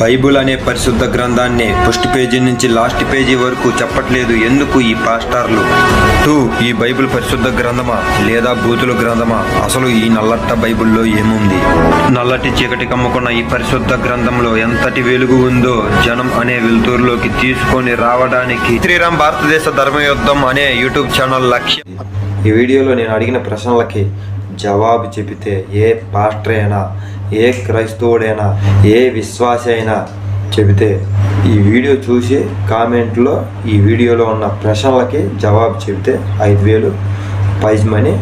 Bible అనే పరిశుద్ధ గ్రంథాన్ని ఫస్ట్ పేజీ నుంచి లాస్ట్ పేజీ వరకు చెప్పట్లేదు. ఎందుకు ఈ పాస్టార్లు? టూ ఈ బైబిల్ పరిశుద్ధ గ్రంథమా? లేదా బూతుల గ్రంథమా? అసలు ఈ నల్లట్ట బైబిల్లో ఏముంది? నల్లటి చీకటి కమ్ముకున్న ఈ పరిశుద్ధ గ్రంథంలో ఎంతటి వెలుగు ఉందో జనం అనే వెలుతురులోకి తీసుకొని రావడానికి శ్రీరామ్ భారతదేశ ధర్మయుద్ధం అనే యూట్యూబ్ ఛానల్ లక్ష్యం. ఈ వీడియోలో నేను అడిగిన ప్రశ్నలకి జవాబు చెబితే ఏ పాస్టర్ అయినా ఏ క్రైస్తవుడైనా ఏ విశ్వాస అయినా చెబితే ఈ వీడియో చూసి కామెంట్లో ఈ వీడియోలో ఉన్న ప్రశ్నలకి జవాబు చెబితే ఐదు వేలు ప్రైజ్ మనీ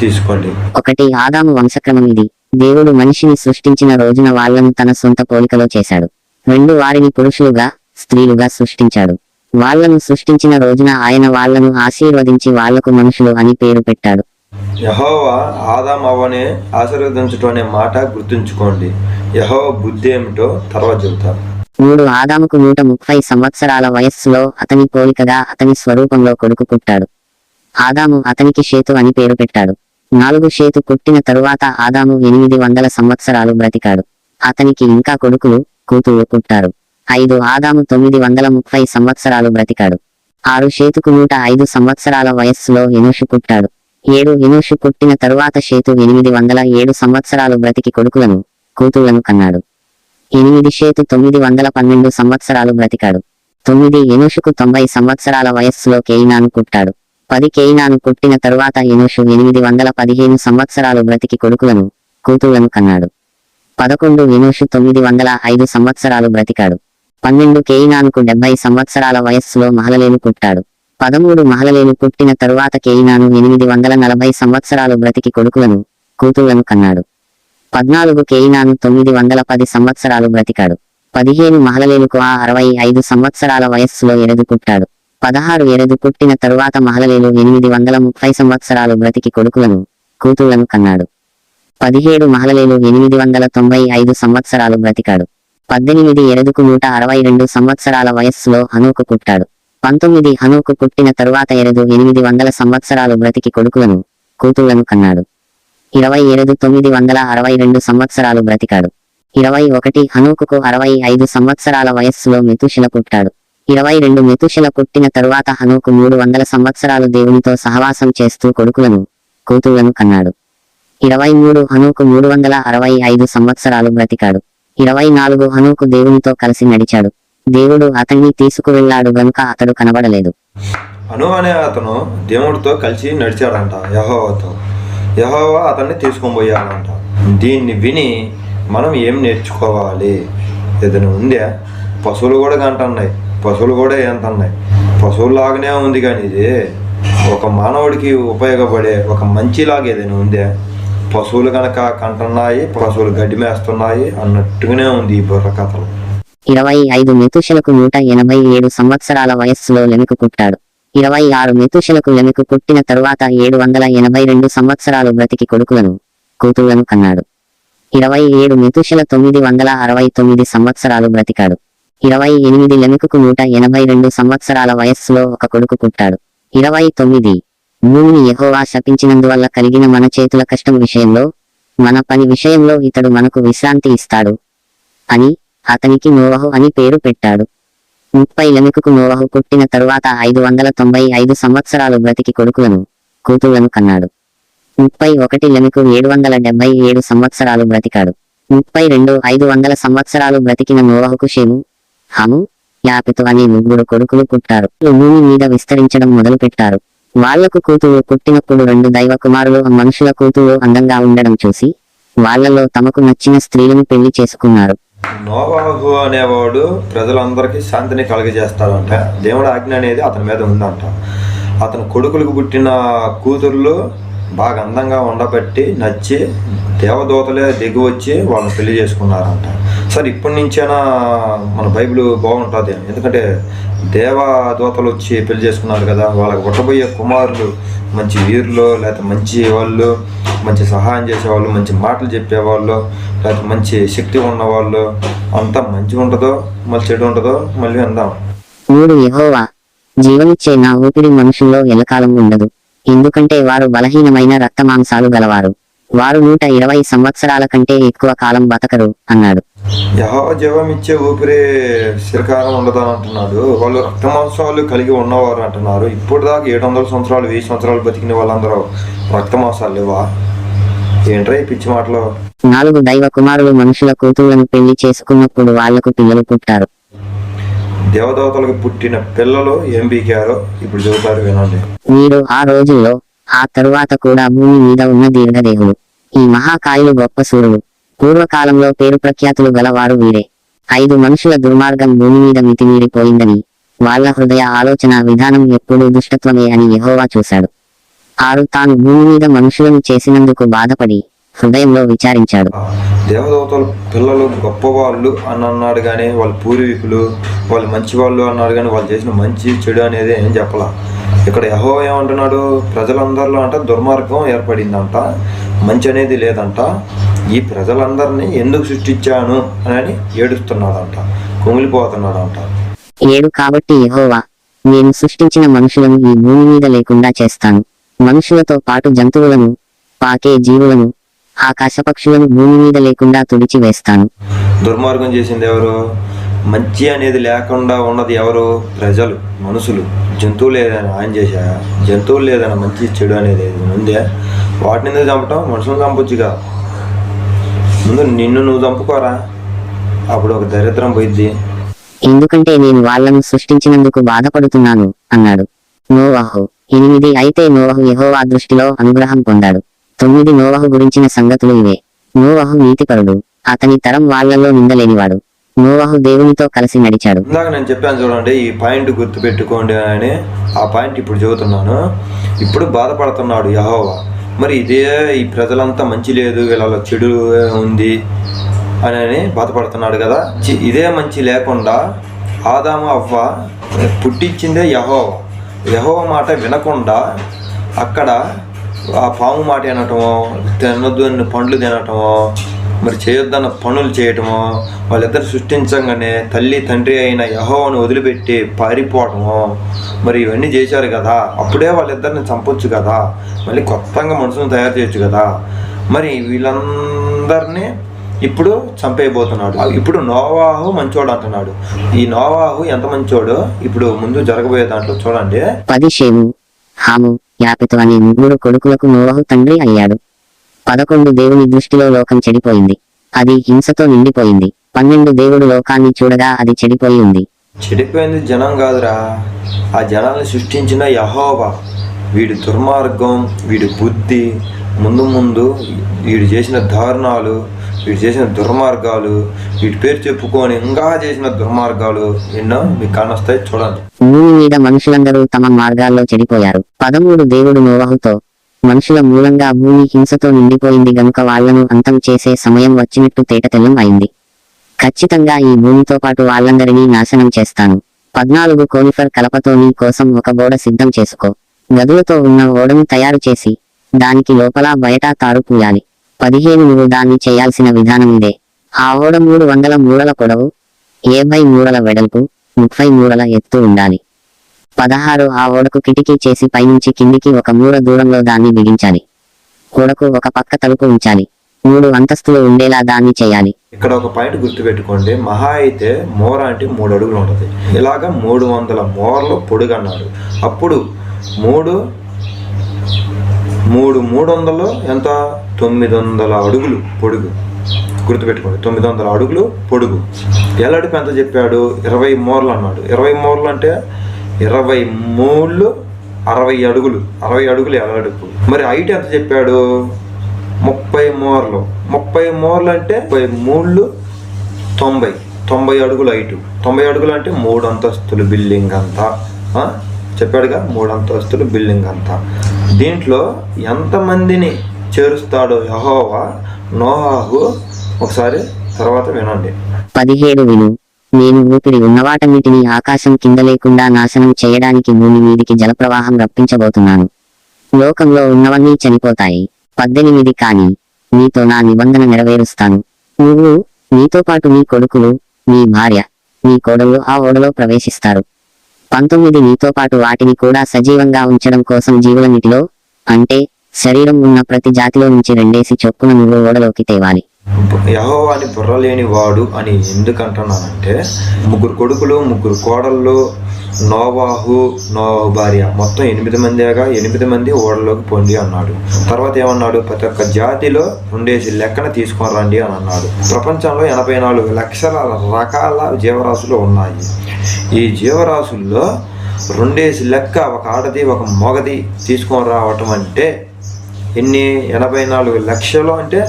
తీసుకోండి. ఒకటి ఆదాము వంశక్రమం ఇది. దేవుడు మనిషిని సృష్టించిన రోజున వాళ్ళను తన సొంత పోలికలో చేశాడు. రెండు వారిని పురుషులుగా స్త్రీలుగా సృష్టించాడు. వాళ్ళను సృష్టించిన రోజున ఆయన వాళ్ళను ఆశీర్వదించి వాళ్ళకు మనుషులు అని పేరు పెట్టాడు. యహోవా ఆదాం అవ్వనే ఆశీర్వదించటం అనే మాట గుర్తుంచుకోండి. యహోవ బుద్ధి ఏమిటో తర్వాత చెబుతాను. మూడు ఆదాముకు నూట ముప్పై సంవత్సరాల వయస్సులో అతని పోలికగా అతని స్వరూపంలో కొడుకు పుట్టాడు. ఆదాము అతనికి షేతు అని పేరు పెట్టాడు. నాలుగు షేతు పుట్టిన తరువాత ఆదాము ఎనిమిది వందల సంవత్సరాలు బ్రతికాడు. అతనికి ఇంకా కొడుకులు కూతురు పుట్టారు. ఐదు ఆదాము తొమ్మిది వందల ముప్పై సంవత్సరాలు బ్రతికాడు. ఆరు షేతుకు నూట ఐదు సంవత్సరాల వయస్సులో ఎనుషు పుట్టాడు. ఏడు వినూషు పుట్టిన తరువాత షేతు ఎనిమిది వందల ఏడు సంవత్సరాలు బ్రతికి కొడుకులను కూతుళ్ళను కన్నాడు. ఎనిమిది షేతు తొమ్మిది వందల పన్నెండు సంవత్సరాలు బ్రతికాడు. తొమ్మిది ఎనుషుకు తొంభై సంవత్సరాల వయస్సులో కేయినాను పుట్టాడు పది కేయినాను పుట్టిన తరువాత ఎనుషు ఎనిమిది వందల పదిహేను సంవత్సరాలు బ్రతికి కొడుకులను కూతుళ్ళను కన్నాడు. పదకొండు ఎనుషు తొమ్మిది వందల ఐదు సంవత్సరాలు బ్రతికాడు. పన్నెండు కేయినానుకు డెబ్బై సంవత్సరాల వయస్సులో మహలలేను పుట్టాడు పదమూడు మహలలేలు పుట్టిన తరువాత కేయినాను ఎనిమిది వందల నలభై సంవత్సరాలు బ్రతికి కొడుకులను కూతుళ్ళను కన్నాడు. పద్నాలుగు కేయినాను తొమ్మిది వందల పది సంవత్సరాలు బ్రతికాడు. పదిహేను మహలలేలుకు ఆ అరవై ఐదు సంవత్సరాల వయస్సులో ఎరదు పుట్టాడు. పదహారు ఎరదు పుట్టిన తరువాత మహలలేలు ఎనిమిది వందల ముప్పై సంవత్సరాలు బ్రతికి కొడుకులను కూతుళ్ళను కన్నాడు. పదిహేడు మహలలేలు ఎనిమిది వందల తొంభై ఐదు సంవత్సరాలు బ్రతికాడు. పద్దెనిమిది ఎరదుకు నూట అరవై రెండు సంవత్సరాల వయస్సులో హనూకు పుట్టాడు. పంతొమ్మిది హనుకు పుట్టిన తరువాత ఎరదు ఎనిమిది వందల సంవత్సరాలు బ్రతికి కొడుకులను కూతుళ్ళను కన్నాడు. ఇరవై ఎరదు తొమ్మిది వందల అరవై రెండు సంవత్సరాలు బ్రతికాడు. ఇరవై ఒకటి హనుకుకు అరవై ఐదు సంవత్సరాల వయస్సులో మెతుశిల పుట్టాడు. ఇరవై రెండు మెతుశిల పుట్టిన తరువాత హనుకు మూడు వందల సంవత్సరాలు దేవునితో సహవాసం చేస్తూ కొడుకులను కూతుళ్ళను కన్నాడు. ఇరవై మూడు హనుకు మూడు వందల అరవై ఐదు సంవత్సరాలు బ్రతికాడు. ఇరవై నాలుగు హనుకు దేవునితో కలిసి నడిచాడు. దేవుడు అతన్ని తీసుకువెళ్ళాడు గనుక అతడు కనబడలేదు. అను అనే అతను దేవుడితో కలిసి నడిచాడంట యహోవాతో. యహోవా అతన్ని తీసుకొని పోయాడంట దీన్ని విని మనం ఏం నేర్చుకోవాలి? ఏదైనా ఉందే? పశువులు కూడా కంటున్నాయి. పశువులు కూడా ఏంతన్నాయి పశువులాగానే ఉంది కానీ ఇది ఒక మానవుడికి ఉపయోగపడే ఒక మంచిలాగా ఏదైనా ఉందే? పశువులు కనుక కంటున్నాయి పశువులు గడ్డి మేస్తున్నాయి అన్నట్టుగానే ఉంది ఈ బుర్ర కథలు ఇరవై ఐదు మెతుషలకు నూట ఎనభై ఏడు సంవత్సరాల వయస్సులో లెమెకు పుట్టాడు. ఇరవై ఆరు మెతుషలకు లెమెకు పుట్టిన తరువాత ఏడు వందల ఎనభై రెండు సంవత్సరాలు బ్రతికి కొడుకులను కూతుళ్ళను కన్నాడు. ఇరవై ఏడు మెతుషల తొమ్మిది వందల అరవై తొమ్మిది సంవత్సరాలు బ్రతికాడు. ఇరవై ఎనిమిది లెమెకుకు నూట ఎనభై రెండు సంవత్సరాల వయస్సులో ఒక కొడుకు పుట్టాడు. ఇరవై తొమ్మిది భూమిని ఎహోవా శపించినందువల్ల కలిగిన మన చేతుల కష్టం విషయంలో మన పని విషయంలో ఇతడు మనకు విశ్రాంతి ఇస్తాడు అని అతనికి నోవహు అని పేరు పెట్టాడు. ముప్పై లెమెకుకు నోవహు పుట్టిన తరువాత ఐదు వందల తొంభై ఐదు సంవత్సరాలు బ్రతికి కొడుకులను కూతుళ్ళను కన్నాడు. ముప్పై ఒకటి లెమెకు ఏడు వందల డెబ్బై ఏడు సంవత్సరాలు బ్రతికాడు. ముప్పై రెండు ఐదు వందల సంవత్సరాలు బ్రతికిన నోవహుకు షేము హము యాపితు అనే ముగ్గురు కొడుకులు పుట్టారు. భూమి మీద విస్తరించడం మొదలు పెట్టారు వాళ్ళకు కూతురు పుట్టినప్పుడు రెండు దైవ కుమారులు ఆ మనుషుల కూతురు అందంగా ఉండడం చూసి వాళ్ళలో తమకు నచ్చిన స్త్రీలను పెళ్ళి చేసుకున్నారు. నోవాహు అనేవాడు ప్రజలందరికీ శాంతిని కలుగజేస్తాడంట. దేవుడు ఆజ్ఞ అనేది అతని మీద ఉందంట. అతని కొడుకులకు పుట్టిన కూతుర్లు బాగా అందంగా ఉండబట్టి నచ్చి దేవదూతలే దిగి వచ్చి వాళ్ళని పెళ్ళి చేసుకున్నారంట. సరే ఇప్పటి నుంచైనా మన బైబిల్ బాగుంటుంది. ఎందుకంటే దేవదూతలు వచ్చి పెళ్ళి చేసుకున్నారు కదా వాళ్ళకి పుట్టబోయే కుమారులు మంచి వీరులు లేకపోతే మంచి వాళ్ళు మంచి సహాయం చేసేవాళ్ళు మంచి మాటలు చెప్పేవాళ్ళు లేకపోతే మంచి శక్తి ఉన్నవాళ్ళు అంతా మంచిగా ఉంటుందో మళ్ళీ చెడు ఉంటుందో మళ్ళీ అందాం మూడు యహోవా జీవనిచ్చే నా ఊపిరి మనుషుల్లో ఎల్లకాలం ఉండదు. ఎందుకంటే వారు బలహీనమైన రక్తమాంసాలు గలవారు. వారు నూట ఇరవై సంవత్సరాల కంటే ఎక్కువ కాలం బతకరు అన్నాడు. యహో జీవం ఇచ్చే ఊపిరి ఉండదని అంటున్నాడు. వాళ్ళు రక్తమాంసాలు కలిగి ఉన్నవారు అంటున్నారు. ఇప్పుడు దాకా ఏడు వందల సంవత్సరాలు వెయ్యి సంవత్సరాలు బతికిన వాళ్ళందరూ రక్తమాంసాలు లేవా? ఏంట్రా ఈ పిచ్చి మాటలు? నాలుగు దైవ కుమారులు మనుషుల కూతుళ్ళను పెళ్ళి చేసుకున్నప్పుడు వాళ్ళకు పిల్లలు పుట్టారు. దేవదేవతలకు పుట్టిన పిల్లలు ఏం బీకారో ఇప్పుడు చెబుతారు వినండి. వీరు ఆ రోజుల్లో ఆ తరువాత కూడా భూమి మీద ఉన్న దీర్ఘదేహులు ఈ మహాకాయులు గొప్ప సూర్యులు. పూర్వకాలంలో పేరు ప్రఖ్యాతులు గలవారు వీరే. ఐదు మనుషుల దుర్మార్గం భూమి మీద మితిమీరిపోయిందని వాళ్ళ హృదయ ఆలోచన విధానం ఎప్పుడూ దుష్టత్వమే అని యహోవా చూశాడు. ఆరు తాను భూమి మీద మనుషులను చేసినందుకు బాధపడి హృదయంలో విచారించాడు. దేవదేవతల పిల్లలు గొప్పవాళ్ళు అని అన్నాడు కానీ వాళ్ళ పూర్వీకులు వాళ్ళు మంచివాళ్ళు అన్నారు అన్నాడు కానీ వాళ్ళు చేసిన మంచి చెడు అనేది ఏం చెప్పలా. ఇక్కడ యహో ఏమంటున్నాడు? ప్రజలందరిలో అంట దుర్మార్గం ఏర్పడిందంట. మంచి అనేది లేదంట. ఈ ప్రజలందరినీ ఎందుకు సృష్టించాను అని ఏడుస్తున్నాడంట. కుమిలిపోతున్నాడంట. ఏడు కాబట్టి యెహోవా నేను సృష్టించిన మనుషులను ఈ భూమి మీద లేకుండా చేస్తాను. మనుషులతో పాటు జంతువులను పాకే జీవులను ఆకాశ పక్షులను భూమి మీద లేకుండా తుడిచి వేస్తాను దుర్మార్గం చేసింది ఎవరు? మంచి అనేది లేకుండా ఉన్నది ఎవరు? ప్రజలు మనుషులు. జంతువులు ఏదైనా ఆయన చేశా జంతువులు లేదైనా మంచి చెడు అనేది ఏదైనా ఉందే? వాటిని ఎందుకు చంపటం మనుషులను చంపొచ్చుగా. ముందు నిన్ను నువ్వు చంపుకోరా. అప్పుడు ఒక దరిద్రం పోయిద్ది. ఎందుకంటే నేను వాళ్ళను సృష్టించినందుకు బాధపడుతున్నాను అన్నాడు. నోవాహు. ఎనిమిది అయితే నోవహు యెహోవా దృష్టిలో అనుగ్రహం పొందాడు. తొమ్మిది నోవహు గురించిన సంగతులు ఇవే. నోవహు నీతిపరుడు. అతని తరం వాళ్ళలో నిందలేనివాడు. నోవహు దేవునితో కలిసి నడిచాడు. ఇందాక నేను చెప్పాను చూడండి ఈ పాయింట్ గుర్తు పెట్టుకోండి అని. ఆ పాయింట్ ఇప్పుడు చెబుతున్నాను. ఇప్పుడు బాధపడుతున్నాడు యహోవా. మరి ఇదే ఈ ప్రజలంతా మంచి లేదు వీళ్ళలో చెడు ఉంది అని అని బాధపడుతున్నాడు కదా. ఇదే మంచి లేకుండా ఆదాము అవ్వ పుట్టించిందే యహోవ. యహోవ మాట వినకుండా అక్కడ ఆ పాము మాట తినటమో తినొద్దు అన్న పండ్లు తినటమో మరి చేయొద్దన్న పనులు చేయటమో వాళ్ళిద్దరు సృష్టించగానే తల్లి తండ్రి అయిన యహోవను వదిలిపెట్టి పారిపోవటమో మరి ఇవన్నీ చేశారు కదా. అప్పుడే వాళ్ళిద్దరిని చంపొచ్చు కదా. మళ్ళీ కొత్తగా మనుషులను తయారు చేయొచ్చు కదా. మరి వీళ్ళందరినీ ఇప్పుడు చంపేయబోతున్నాడు. ఇప్పుడు నోవాహు మంచోడు అంటున్నాడు. ఈ నోవాహు ఎంత మంచోడో ఇప్పుడు ముందు జరగబోయే దాంట్లో చూడండి. పది షేము హాము యాపితో అనే ముగ్గురు కొడుకులకు నోవాహు తండ్రి అయ్యాడు. పదకొండు దేవుని దృష్టిలో లోకం చెడిపోయింది. అది హింసతో నిండిపోయింది. పన్నెండు దేవుడు లోకాన్ని చూడగా అది చెడిపోయి ఉంది. చెడిపోయింది జనం కాదురా. ఆ జనాల్ని సృష్టించిన యహోవా. వీడి దుర్మార్గం వీడి బుద్ధి ముందు ముందు వీడు చేసిన దారుణాలు వీడు చేసిన దుర్మార్గాలు వీటి పేరు చెప్పుకొని ఇంకా చేసిన దుర్మార్గాలు ఎన్నో మీకు కానొస్తాయి చూడండి. భూమి మీద మనుషులందరూ తమ మార్గాల్లో చెడిపోయారు. పదమూడు దేవుడు నోవహుతో మనుషుల మూలంగా భూమి హింసతో నిండిపోయింది గనుక వాళ్ళను అంతం చేసే సమయం వచ్చినట్టు తేటతెల్లం అయింది. ఖచ్చితంగా ఈ భూమితో పాటు వాళ్ళందరినీ నాశనం చేస్తాను. పద్నాలుగు కోనిఫర్ కలపతో నీ కోసం ఒక బోడ సిద్ధం చేసుకో. గదులతో ఉన్న ఓడను తయారు చేసి దానికి లోపల బయట తారు పూయాలి. పదిహేను నువ్వు దాన్ని చేయాల్సిన విధానం ఇదే. ఆ ఓడ మూడు వందల మూడల పొడవు ఏభై మూడల వెడల్పు ముప్పై మూడల ఎత్తు ఉండాలి. పదహారు ఆ ఓడకు కిటికీ చేసి పైనుంచి కిందికి ఒక మూర దూరంలో దాన్ని బిగించాలి. ఓడకు ఒక పక్క తలుపు ఉంచాలి. మూడు అంతస్తులు ఉండేలా దాన్ని చేయాలి. ఇక్కడ ఒక పాయింట్ గుర్తుపెట్టుకోండి. మహా అయితే మోర అంటే మూడు అడుగులు ఉంటుంది. ఇలాగ మూడు వందల మోర్లు పొడుగన్నాడు అప్పుడు మూడు మూడు మూడు వందలు ఎంత? తొమ్మిది వందల అడుగులు పొడుగు. గుర్తుపెట్టుకోండి. తొమ్మిది వందల అడుగులు పొడుగు. ఎల్లడికి ఎంత చెప్పాడు? ఇరవై మోర్లు అన్నాడు. ఇరవై మోర్లు అంటే ఇరవై మూళ్ళు అరవై అడుగులు అరవై అడుగులు ఎల్లడుగు మరి హైట్ ఎంత చెప్పాడు? ముప్పై మోర్లు. ముప్పై మోర్లు అంటే ముప్పై మూళ్ళు తొంభై. తొంభై అడుగులు హైటు తొంభై అడుగులు అంటే మూడు అంతస్తులు బిల్డింగ్ అంతా. చెప్పాడుగా మూడు అంతస్తులు బిల్డింగ్ అంతా. దీంట్లో ఎంతమందిని చేరుస్తాడో యహోవా నోహాహు ఒకసారి తర్వాత వినండి. పదిహేడు విను. నేను ఊపిరి ఉన్నవాటన్నిటినీ ఆకాశం కింద లేకుండా నాశనం చేయడానికి భూమి మీదికి జలప్రవాహం రప్పించబోతున్నాను. లోకంలో ఉన్నవన్నీ చనిపోతాయి. పద్దెనిమిది కాని నీతో నా నిబంధన నెరవేరుస్తాను. నువ్వు నీతో పాటు నీ కొడుకులు నీ భార్య నీ కోడలు ఆ ఓడలో ప్రవేశిస్తారు. పంతొమ్మిది నీతో పాటు వాటిని కూడా సజీవంగా ఉంచడం కోసం జీవులన్నిటిలో అంటే శరీరం ఉన్న ప్రతి జాతిలో నుంచి రెండేసి చొప్పున నువ్వు ఓడలోకి తేవాలి. యహో అని బుర్ర లేని వాడు అని ఎందుకంటున్నానంటే ముగ్గురు కొడుకులు ముగ్గురు కోడళ్ళు నోవాహు నోవాహు భార్య మొత్తం ఎనిమిది మందిగా ఎనిమిది మంది ఓడలోకి పొండి అన్నాడు. తర్వాత ఏమన్నాడు? ప్రతి ఒక్క జాతిలో రెండేసి లెక్కన తీసుకొని రండి అని అన్నాడు. ప్రపంచంలో ఎనభై నాలుగు లక్షల రకాల జీవరాశులు ఉన్నాయి. ఈ జీవరాశుల్లో రెండేసి లెక్క ఒక ఆడది ఒక మొగది తీసుకొని రావటం అంటే ఎన్ని? ఎనభై నాలుగు లక్షలు అంటే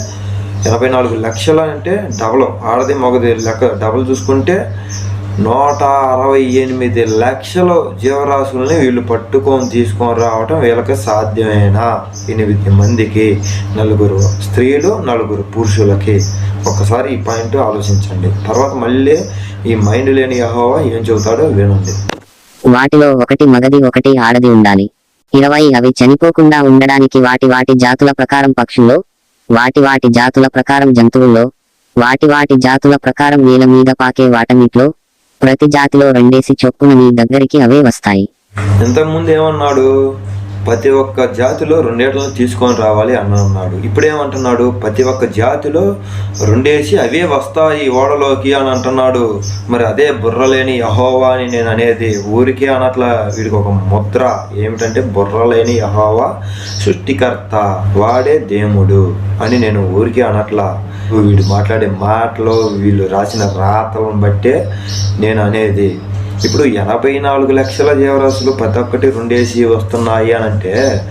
ఎనభై నాలుగు లక్షలు అంటే డబల్ ఆడది మగది లెక్క డబల్ చూసుకుంటే నూట అరవై ఎనిమిది లక్షల జీవరాశుల్ని వీళ్ళు పట్టుకొని తీసుకొని రావటం వీళ్ళకి సాధ్యమైన? ఎనిమిది మందికి నలుగురు స్త్రీలు నలుగురు పురుషులకి. ఒక్కసారి ఈ పాయింట్ ఆలోచించండి. తర్వాత మళ్ళీ ఈ మైండ్ లేని యహోవా ఏం చెబుతాడో వినండి. వాటిలో ఒకటి మగది ఒకటి ఆడది ఉండాలి. ఇరవై అవి చనిపోకుండా ఉండడానికి వాటి వాటి జాతుల ప్రకారం పక్షుల్లో వాటి వాటి జాతుల ప్రకారం జంతువుల్లో వాటి వాటి జాతుల ప్రకారం నేల మీద పాకే వాటన్నిట్లో ప్రతి జాతిలో రెండేసి చొప్పున నీ దగ్గరికి అవే వస్తాయి. ఇంతకుముందు ఏమన్నాడు? ప్రతి ఒక్క జాతిలో రెండేళ్ళను తీసుకొని రావాలి అని అన్నాడు. ఇప్పుడు ఏమంటున్నాడు ప్రతి ఒక్క జాతిలో రెండేసి అవే వస్తాయి ఓడలోకి అని అంటున్నాడు. మరి అదే బుర్రలేని యహోవా అని నేను అనేది ఊరికే అనట్లా వీడికి ఒక ముద్ర. ఏమిటంటే బుర్రలేని యహోవా సృష్టికర్త వాడే దేవుడు అని నేను ఊరికే అనట్లా. వీడు మాట్లాడే మాటలు వీళ్ళు రాసిన రాతలను బట్టే నేను అనేది ఇప్పుడు ఎనభై నాలుగు లక్షల జీవరాశులు ప్రతి ఒక్కటి రెండేసి వస్తున్నాయి అని అంటే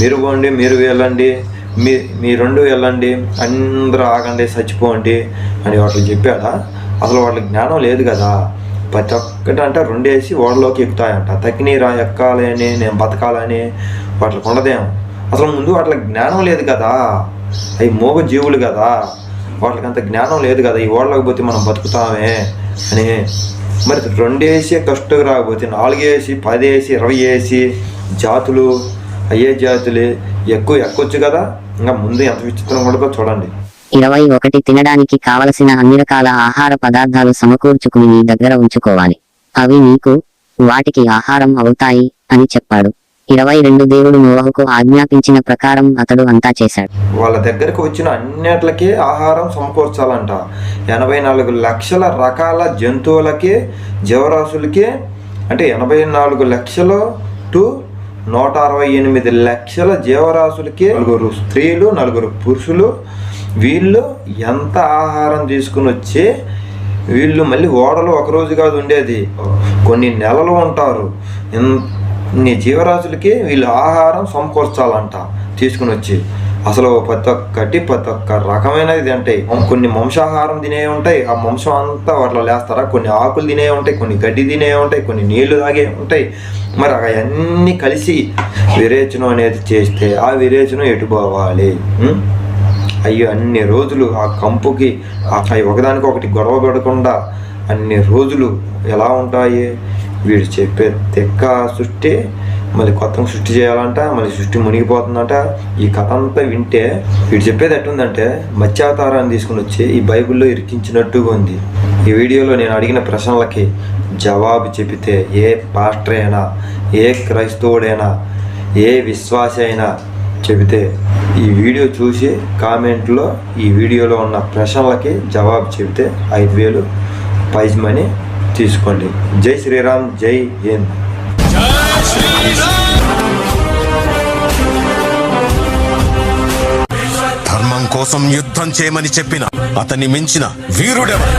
మీరు పోండి మీరు వెళ్ళండి మీ మీ రెండు వెళ్ళండి అందరూ ఆగండి చచ్చిపోండి అని వాటికి చెప్పాడా? అసలు వాళ్ళకి జ్ఞానం లేదు కదా. ప్రతి ఒక్కటి అంటే రెండేసి ఓడలోకి ఎక్కుతాయంట. తక్కినీరా ఎక్కాలని నేను బతకాలని వాటికి ఉండదేమో. అసలు ముందు వాటికి జ్ఞానం లేదు కదా. అవి మోగ జీవులు కదా. వాళ్ళకి అంత జ్ఞానం లేదు కదా. ఈ ఓడలోకి పోతే మనం బతుకుతామే అని మరి రెండు వేసి కష్టం రాకపోతే నాలుగేసి వేసి ఇరవై వేసి జాతులు అయ్యే జాతులే ఎక్కువ ఎక్కొచ్చు కదా? ఇంకా ముందు ఎంత విచిత్రం ఉండదో చూడండి. ఇరవై ఒకటి తినడానికి కావలసిన అన్ని రకాల ఆహార పదార్థాలు సమకూర్చుకుని నీ దగ్గర ఉంచుకోవాలి. అవి నీకు వాటికి ఆహారం అవుతాయి అని చెప్పాడు. ఇరవై రెండు దేవుడు నోవహుకు ఆజ్ఞాపించిన ప్రకారం అతడు అంతా చేశాడు. వాళ్ళ దగ్గరకు వచ్చిన అన్నిటికి ఆహారం సమకూర్చాలంట. ఎనభై నాలుగు లక్షల రకాల జంతువులకి జీవరాశులకి అంటే ఎనభై నాలుగు లక్షలు టు నూట అరవై ఎనిమిది లక్షల జీవరాశులకి నలుగురు స్త్రీలు నలుగురు పురుషులు వీళ్ళు ఎంత ఆహారం తీసుకుని వచ్చి వీళ్ళు మళ్ళీ ఓడలు ఒక రోజు కాదు ఉండేది. కొన్ని నెలలు ఉంటారు. నీ జీవరాశులకి వీళ్ళు ఆహారం సమకూర్చాలంట తీసుకుని వచ్చి. అసలు ప్రతి ఒక్కటి ప్రతి ఒక్క రకమైనది తింటాయి కొన్ని మాంసాహారం తినే ఉంటాయి ఆ మాంసం అంతా వాటిలో లేస్తారా? కొన్ని ఆకులు తినే ఉంటాయి కొన్ని గడ్డి తినే ఉంటాయి కొన్ని నీళ్ళు తాగే ఉంటాయి. మరి అవన్నీ కలిసి విరేచనం అనేది చేస్తే ఆ విరేచనం ఎటు పోవాలి? అయ్యో అన్ని రోజులు ఆ కంపుకి ఆ- అవి ఒకదానికి ఒకటి గొడవ పడకుండా అన్ని రోజులు ఎలా ఉంటాయి? వీడు చెప్పే తెక్క సృష్టి మళ్ళీ కొత్త సృష్టి చేయాలంట మళ్ళీ సృష్టి మునిగిపోతుందంట. ఈ కథ అంతా వింటే వీడు చెప్పేది ఎట్టుందంటే మత్స్యావతారాన్ని తీసుకుని వచ్చి ఈ బైబిల్లో ఇరికించినట్టుగా ఉంది. ఈ వీడియోలో నేను అడిగిన ప్రశ్నలకి జవాబు చెబితే ఏ పాస్టర్ అయినా ఏ క్రైస్తవుడైనా ఏ విశ్వాస అయినా చెబితే ఈ వీడియో చూసి కామెంట్లో ఈ వీడియోలో ఉన్న ప్రశ్నలకి జవాబు చెబితే ఐదు వేలు ప్రైజ్ మనీ తీసుకోండి. జై శ్రీరామ్ జై హింద్. ధర్మం కోసం యుద్ధం చేయమని చెప్పిన అతన్ని మించిన వీరుడెవరు?